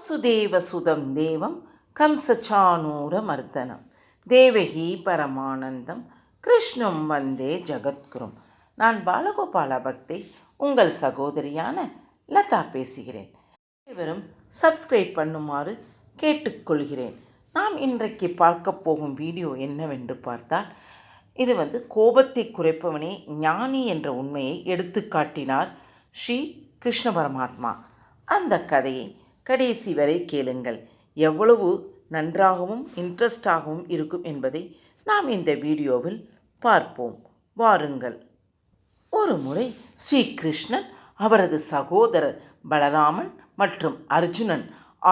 வாசுதேவசுதம் தேவம் கம்சச்சானூரமர்தனம் தேவகி பரமானந்தம் கிருஷ்ணம் வந்தே ஜகத்குரும். நான் பாலகோபால பக்தி உங்கள் சகோதரியான லதா பேசுகிறேன். அனைவரும் சப்ஸ்கிரைப் பண்ணுமாறு கேட்டுக்கொள்கிறேன். நாம் இன்றைக்கு பார்க்க போகும் வீடியோ என்னவென்று பார்த்தால் இது வந்து கோபத்தை குறைப்பவனே ஞானி என்ற உண்மையை எடுத்து காட்டினார் ஸ்ரீ கிருஷ்ண பரமாத்மா. அந்த கதையை கடைசி வரை கேளுங்கள். எவ்வளவு நன்றாகவும் இன்ட்ரெஸ்டாகவும் இருக்கும் என்பதை நாம் இந்த வீடியோவில் பார்ப்போம். வாருங்கள். ஒரு முறை ஸ்ரீ கிருஷ்ணன் அவரது சகோதரர் பலராமன் மற்றும் அர்ஜுனன்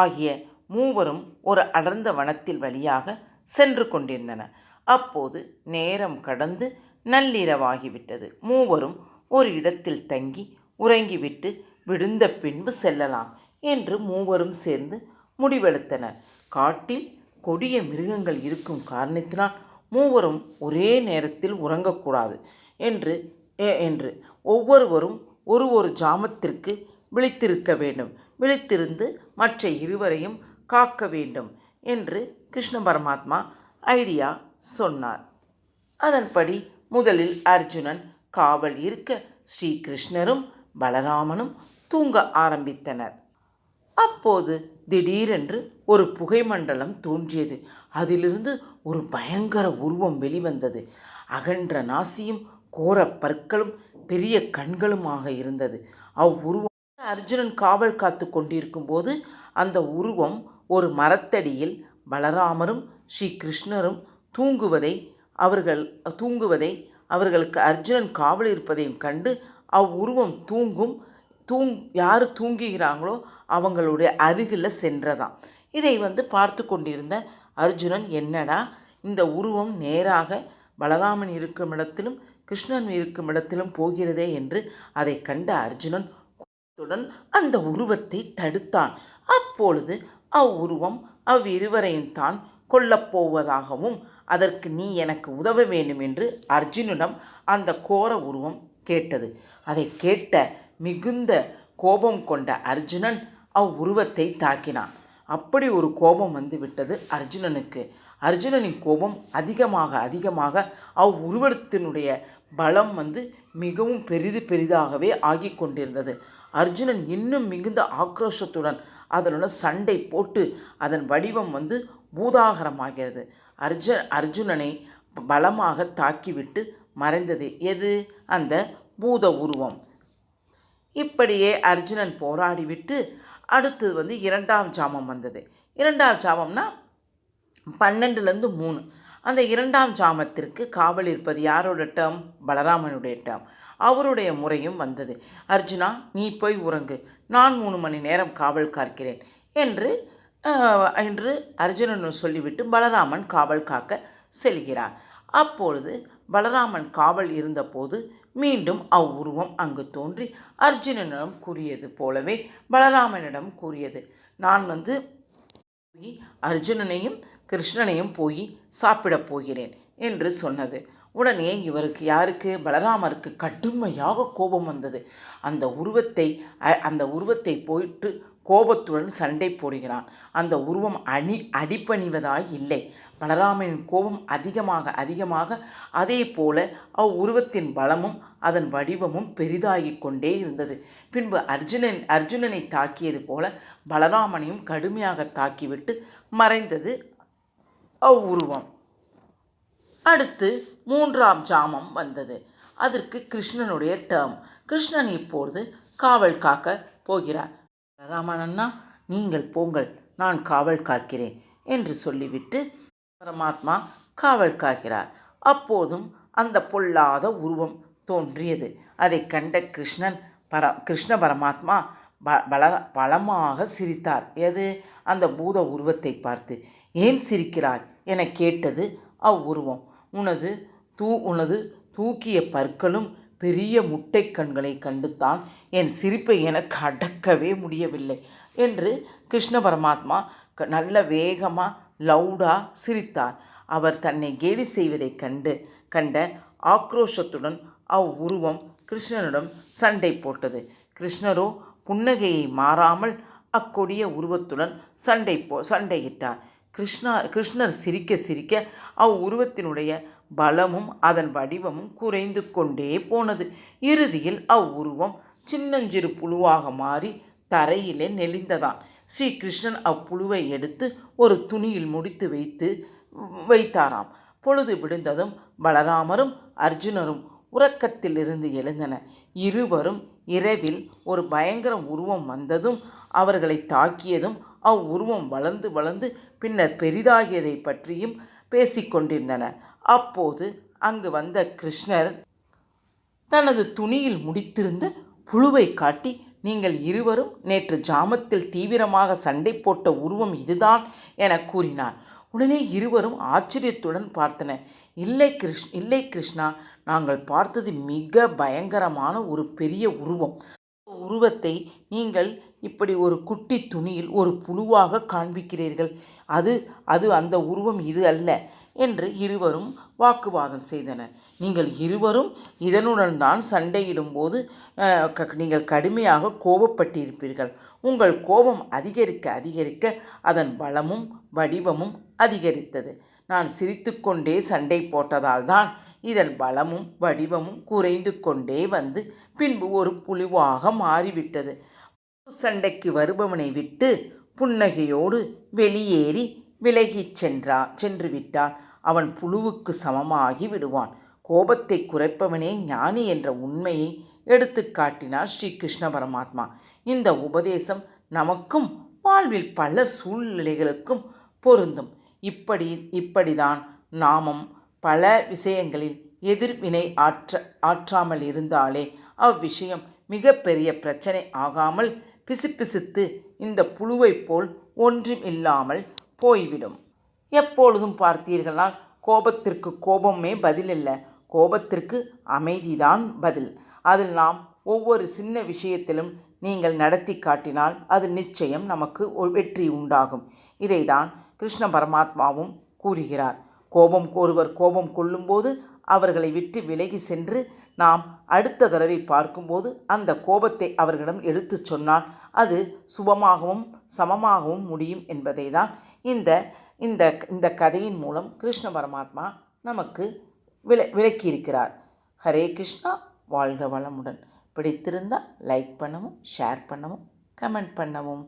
ஆகிய மூவரும் ஒரு அடர்ந்த வனத்தில் வழியாக சென்று கொண்டிருந்தனர் அப்போது நேரம் கடந்து நள்ளிரவாகிவிட்டது. மூவரும் ஒரு இடத்தில் தங்கி உறங்கிவிட்டு விழுந்த பின்பு செல்லலாம். என்று மூவரும் சேர்ந்து முடிவெடுத்தனர். காட்டில் கொடிய மிருகங்கள் இருக்கும் காரணத்தினால் மூவரும் ஒரே நேரத்தில் உறங்கக்கூடாது என்று என்று ஒவ்வொருவரும் ஒரு ஒரு ஜாமத்திற்கு விழித்திருக்க வேண்டும். விழித்திருந்து மற்ற இருவரையும் காக்க வேண்டும் என்று கிருஷ்ண பரமாத்மா ஐடியா சொன்னார். அதன்படி முதலில் அர்ஜுனன் காவல் இருக்க ஸ்ரீகிருஷ்ணரும் பலராமனும் தூங்க ஆரம்பித்தனர். அப்போது திடீரென்று ஒரு புகை மண்டலம் தோன்றியது. அதிலிருந்து ஒரு பயங்கர உருவம் வெளிவந்தது. அகன்ற நாசியும் கோர பற்களும் பெரிய கண்களுமாக இருந்தது. அவ்வுருவம் அர்ஜுனன் காவல் காத்து கொண்டிருக்கும் போது அந்த உருவம் ஒரு மரத்தடியில் பலராமரும் ஸ்ரீ கிருஷ்ணரும் தூங்குவதை அவர்கள் தூங்குவதை அவர்களுக்கு அர்ஜுனன் காவல் இருப்பதையும் கண்டு அவ்வுருவம் தூங்கும் தூங் யார் தூங்குகிறாங்களோ அவங்களுடைய அருகில் சென்றதாம். இதை வந்து பார்த்து கொண்டிருந்த அர்ஜுனன் என்னடா இந்த உருவம் நேராக பலராமன் இருக்கும் இடத்திலும் கிருஷ்ணன் இருக்கும் இடத்திலும் போகிறதே என்று அதை கண்ட அர்ஜுனன் கோபத்துடன் அந்த உருவத்தை தடுத்தான். அப்பொழுது அவ்வுருவம் அவ்விருவரையும் தான் கொல்லப்போவதாகவும் அதற்கு நீ எனக்கு உதவ வேண்டும் என்று அர்ஜுனிடம் அந்த கோர உருவம் கேட்டது. அதை கேட்ட மிகுந்த கோபம் கொண்ட அர்ஜுனன் அவ்வுருவத்தை தாக்கினான். அப்படி ஒரு கோபம் வந்து விட்டது அர்ஜுனனுக்கு. அர்ஜுனனின் கோபம் அதிகமாக அதிகமாக அவ்வுருவத்தினுடைய பலம் வந்து மிகவும் பெரிது பெரிதாகவே ஆகிக் கொண்டிருந்தது. அர்ஜுனன் இன்னும் மிகுந்த ஆக்ரோஷத்துடன் அதனுடன் சண்டை போட்டு அதன் வடிவம் வந்து பூதாகரமாகிறது. அர்ஜ அர்ஜுனனை பலமாக தாக்கிவிட்டு மறைந்தது எது? அந்த பூத உருவம். இப்படியே அர்ஜுனன் போராடிவிட்டு அடுத்தது வந்து இரண்டாம் ஜாமம் வந்தது. இரண்டாம் ஜாமம்னா பன்னெண்டுலேருந்து மூணு. அந்த இரண்டாம் ஜாமத்திற்கு காவல் இருப்பது யாரோட டேர்ம் பலராமனுடைய டேர்ம் அவருடைய முறையும் வந்தது. அர்ஜுனா நீ போய் உறங்கு. நான் மூணு மணி நேரம் காவல் காக்கிறேன் என்று என்று அர்ஜுனன் சொல்லிவிட்டு பலராமன் காவல் காக்க செல்கிறார். அப்பொழுது பலராமன் காவல் இருந்தபோது மீண்டும் அவ்வுருவம் அங்கு தோன்றி அர்ஜுனனிடம் கூறியது போலவே பலராமனிடம் கூறியது. நான் வந்து போய் அர்ஜுனனையும் கிருஷ்ணனையும் போய் சாப்பிடப் போகிறேன் என்று சொன்னது. உடனே இவருக்கு யாருக்கு? பலராமருக்கு கடுமையாக கோபம் வந்தது. அந்த உருவத்தை அ- அந்த உருவத்தை போயிட்டு கோபத்துடன் சண்டை போடுகிறான். அந்த உருவம் அணி அடிபணிவதாய் இல்லை. பலராமனின் கோபம் அதிகமாக அதிகமாக அதே போல அவ்வுருவத்தின் பலமும் அதன் வடிவமும் பெரிதாகிக் கொண்டே இருந்தது. பின்பு அர்ஜுனன் அர்ஜுனனை தாக்கியது போல பலராமனையும் கடுமையாக தாக்கிவிட்டு மறைந்தது அவ்வுருவம் அடுத்து மூன்றாம் ஜாமம் வந்தது. அதற்கு கிருஷ்ணனுடைய டேர்ம் கிருஷ்ணன் இப்பொழுது காவல் காக்க போகிறார். ராமனண்ணா நீங்கள் போங்கள் நான் காவல் காக்கிறேன் என்று சொல்லிவிட்டு பரமாத்மா காவல் காக்கிறார். அப்போதும் அந்த பொல்லாத உருவம் தோன்றியது. அதை கண்ட கிருஷ்ணன் பர கிருஷ்ண பரமாத்மா ப பல பலமாக சிரித்தார். எது? அந்த பூத உருவத்தை பார்த்து. ஏன் சிரிக்கிறாய்? என கேட்டது அவ்வுருவம். உனது தூ உனது தூக்கிய பற்களும் பெரிய முட்டை கண்களை கண்டுத்தான் என் சிரிப்பை எனக்கு அடக்கவே முடியவில்லை என்று கிருஷ்ண பரமாத்மா க- நல்ல வேகமாக லவுடா சிரித்தார். அவர் தன்னை கேலி செய்வதைக் கண்டு கண்ட ஆக்ரோஷத்துடன் அவ்வுருவம் கிருஷ்ணனிடம் சண்டை போட்டது. கிருஷ்ணரோ புன்னகையை மாறாமல் அக்கொடிய உருவத்துடன் சண்டை போ சண்டையிட்டார். கிருஷ்ணா கிருஷ்ணர் சிரிக்க சிரிக்க அவ்வுருவத்தினுடைய பலமும் அதன் வடிவமும் குறைந்து கொண்டே போனது. இறுதியில் அவ்வுருவம் சின்னஞ்சிறு புழுவாக மாறி தரையிலே நெளிந்ததான் ஸ்ரீகிருஷ்ணன் அப்புழுவை எடுத்து ஒரு துணியில் முடித்து வைத்து வைத்தாராம். பொழுது விடுந்ததும் பலராமரும் அர்ஜுனரும் உறக்கத்திலிருந்து எழுந்தனர் இருவரும் இரவில் ஒரு பயங்கர உருவம் வந்ததும் அவர்களை தாக்கியதும் அவ்வுருவம் வளர்ந்து வளர்ந்து பின்னர் பெரிதாகியதை பற்றியும் பேசிக்கொண்டிருந்தனர் அப்போது அங்கு வந்த கிருஷ்ணர் தனது துணியில் முடித்திருந்த புழுவை காட்டி நீங்கள் இருவரும் நேற்று ஜாமத்தில் தீவிரமாக சண்டை போட்ட உருவம் இதுதான் என கூறினார். உடனே இருவரும் ஆச்சரியத்துடன் பார்த்தனர் இல்லை கிருஷ் இல்லை கிருஷ்ணா நாங்கள் பார்த்தது மிக பயங்கரமான ஒரு பெரிய உருவம். உருவத்தை நீங்கள் இப்படி ஒரு குட்டி துணியில் ஒரு புழுவாக காண்பிக்கிறீர்கள். அது அது அந்த உருவம் இது அல்ல என்று இருவரும் வாக்குவாதம் செய்தனர் நீங்கள் இருவரும் இதனுடன் தான் சண்டையிடும்போது க- நீங்கள் கடுமையாக கோபப்பட்டிருப்பீர்கள். உங்கள் கோபம் அதிகரிக்க அதிகரிக்க அதன் பலமும் வடிவமும் அதிகரித்தது. நான் சிரித்துக்கொண்டே சண்டை போட்டதால் தான் இதன் பலமும் வடிவமும் குறைந்து கொண்டே வந்து பின்பு ஒரு புழுவாக மாறிவிட்டது. சண்டைக்கு வருபவனை விட்டு புன்னகையோடு வெளியேறி விலகிச் சென்றா சென்று விட்டால் அவன் புழுவுக்கு சமமாகி விடுவான். கோபத்தை குறைப்பவனே ஞானி என்ற உண்மையை எடுத்து காட்டினார் ஸ்ரீகிருஷ்ண பரமாத்மா. இந்த உபதேசம் நமக்கும் வாழ்வில் பல சூழ்நிலைகளுக்கும் பொருந்தும். இப்படி இப்படிதான் நாமும் பல விஷயங்களில் எதிர்வினை ஆற்ற ஆற்றாமல் இருந்தாலே அவ்விஷயம் மிகப்பெரிய பிரச்சனை ஆகாமல் பிசுபிசுத்து இந்த புழுவைப் போல் ஒன்றும் இல்லாமல் போய்விடும். எப்பொழுதும் பார்த்தீர்களால் கோபத்திற்கு கோபமே பதில் இல்லை கோபத்திற்கு அமைதிதான் பதில். அதில் நாம் ஒவ்வொரு சின்ன விஷயத்திலும் நீங்கள் நடத்தி காட்டினால் அது நிச்சயம் நமக்கு வெற்றி உண்டாகும். இதைதான் கிருஷ்ண பரமாத்மாவும் கூறுகிறார். கோபம் ஒருவர் கோபம் கொள்ளும்போது அவர்களை விட்டு விலகி சென்று நாம் அடுத்த தடவை பார்க்கும்போது அந்த கோபத்தை அவர்களிடம் எடுத்துச் சொன்னால் அது சுபமாகவும் சமமாகவும் முடியும் என்பதை தான் இந்த இந்த இந்த கதையின் மூலம் கிருஷ்ண பரமாத்மா நமக்கு விளை விளக்கியிருக்கிறார். ஹரே கிருஷ்ணா வாழ்க வளமுடன். பிடித்திருந்தால் லைக் பண்ணவும் ஷேர் பண்ணவும் கமெண்ட் பண்ணவும்.